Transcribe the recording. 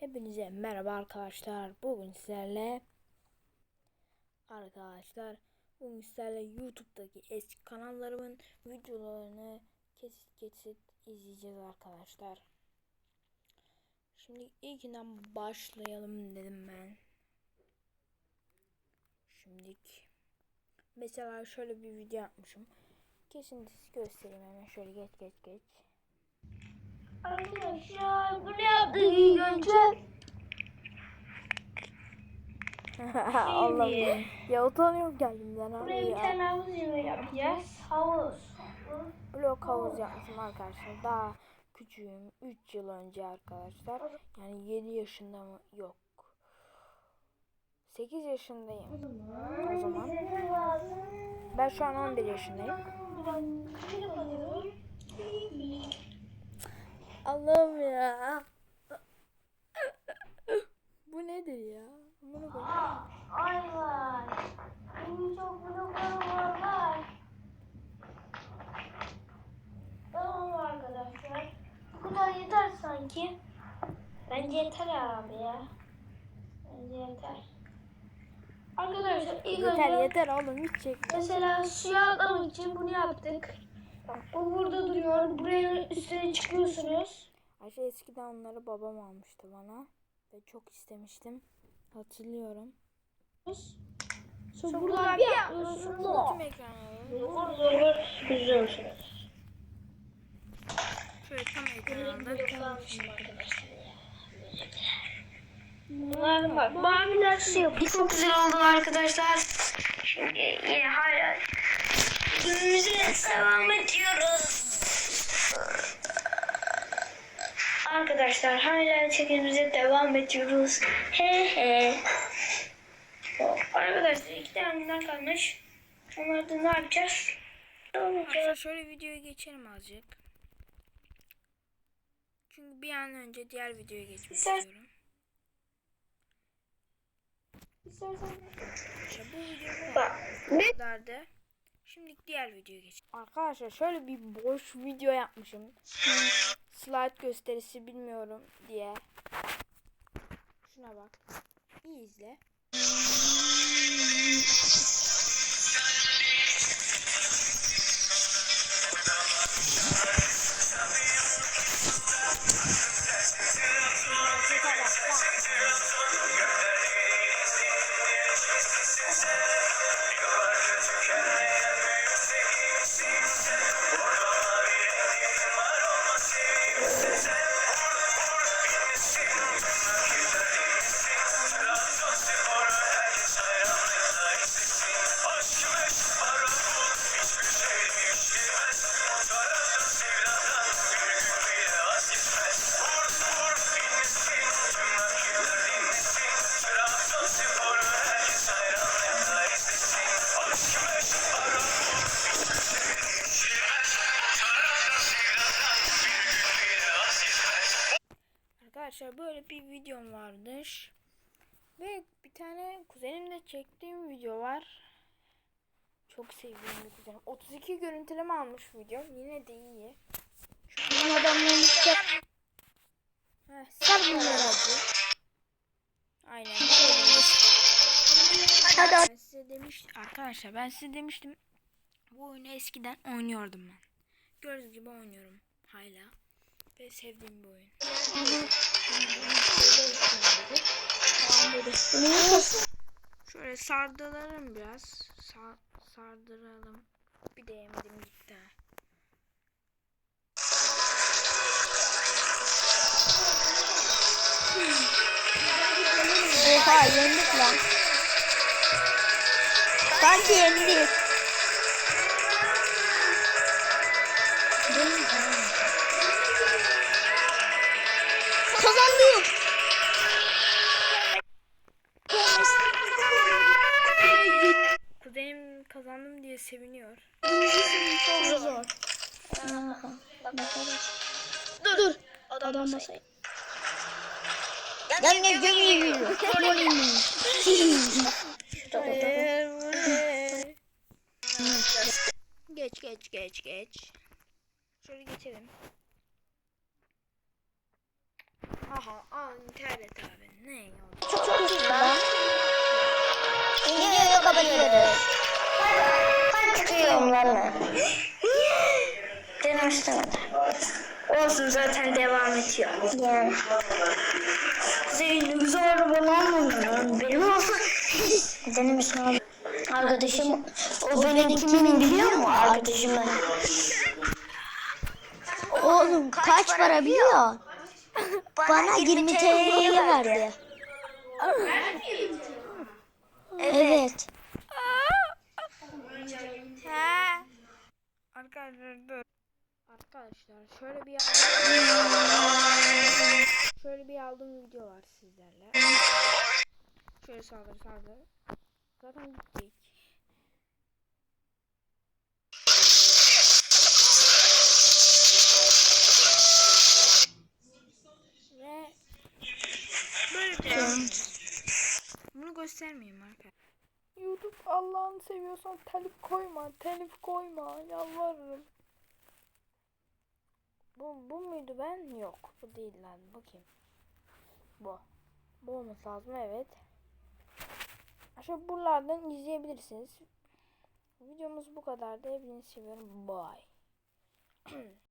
Hepinize merhaba arkadaşlar. Bugün sizlerle arkadaşlar bugün sizlerle YouTube'daki eski kanallarımın videolarını kesit kesit izleyeceğiz arkadaşlar. Şimdi ilkinden başlayalım dedim ben. Şimdilik mesela şöyle bir video yapmışım. Kesintisi göstereyim hemen şöyle geç geç geç. Arkadaşlar bunu yaptık ilk önce. Allah'ım. Ya utanıyorum kendimden abi Buraya bir ya. tane havuz yemeği yapacağız. Havuz. Blok havuz yapmışım arkadaşlar. Daha küçüğüm. 3 yıl önce arkadaşlar. Yani 7 yaşında mı? Yok. 8 yaşındayım. O zaman. Ben şu an 11 yaşındayım. Allah'ım ya. Bu nedir ya? Bunu. Aa, Ay var. Benim çok bloklarım var var. Tamam arkadaşlar. Bu kadar yeter sanki. Bence yeter abi ya. Bence yeter. Arkadaşlar ilk Yeter önce yeter oğlum hiç çek. Mesela suya atlamak için bunu yaptık. Bak bu burada duruyor. Buraya üstüne çıkıyorsunuz. Ayşe eskiden onları babam almıştı bana. Ve çok istemiştim. Hatırlıyorum. Sonra buradan bir atlıyorsunuz. Tüm zor yüzüyorsunuz. Şöyle tam ekranda. Bunlar bak maviler şey yapıyor. Çok güzel oldu arkadaşlar. Şimdi yine hala günümüze devam ediyoruz. Arkadaşlar hala çekimimize devam ediyoruz. He he. Arkadaşlar iki tane bunlar kalmış. Onları da ne yapacağız? Arkadaşlar şöyle videoya geçelim azıcık. Çünkü bir an önce diğer videoya geçmek İster- istiyorum. İşte bu video Bak. bu kadardı. Şimdi diğer videoya geç. Arkadaşlar şöyle bir boş video yapmışım. Slide gösterisi bilmiyorum diye. Şuna bak. İyi izle. Arkadaşlar böyle bir videom vardır. Ve bir tane kuzenimle çektiğim video var. Çok sevdiğim bir kuzenim. 32 görüntüleme almış videom. Yine de iyi. Şu adamların Heh, sar hadi. Aynen. Hadi Ben size demiştim arkadaşlar ben size demiştim bu oyunu eskiden oynuyordum ben. Gördüğünüz gibi oynuyorum hala ve sevdiğim bir oyun. Şöyle sardıralım biraz. Sa sardıralım. Bir de yemedim gitti. ha. Oha yendik lan. Sanki yendik. Kazandım. Kuzenim kazandım diye seviniyor. Çok zor. Dur. Dur. Adam masaya. Yan yan yan yan Geç geç geç geç. Şöyle geçelim. Aha al internet abi. Ne ya? Çok çok iyi lan. Videoyu kapatıyoruz. Ben çıkıyorum valla. Denemek istemedim. Olsun zaten devam ediyor. Yani. Zeynep zor bulamıyorum. Benim olsun. Denemişsin abi. Arkadaşım o benim kimin biliyor mu arkadaşım Oğlum kaç para biliyor? Bana 20 TL'ye verdi. Evet. Arkadaşlar dur. Arkadaşlar şöyle bir şöyle bir aldığım video var sizlerle. Şöyle saldır saldır. Zaten gittik. Bunu göstermeyeyim arkadaşlar. YouTube Allah'ını seviyorsan telif koyma, telif koyma, yalvarırım. Bu, bu muydu ben? Yok, bu değil lan. Bakayım. Bu. Bu olması lazım, evet. Şu buralardan izleyebilirsiniz. Videomuz bu kadardı. Hepinizi seviyorum. Bye.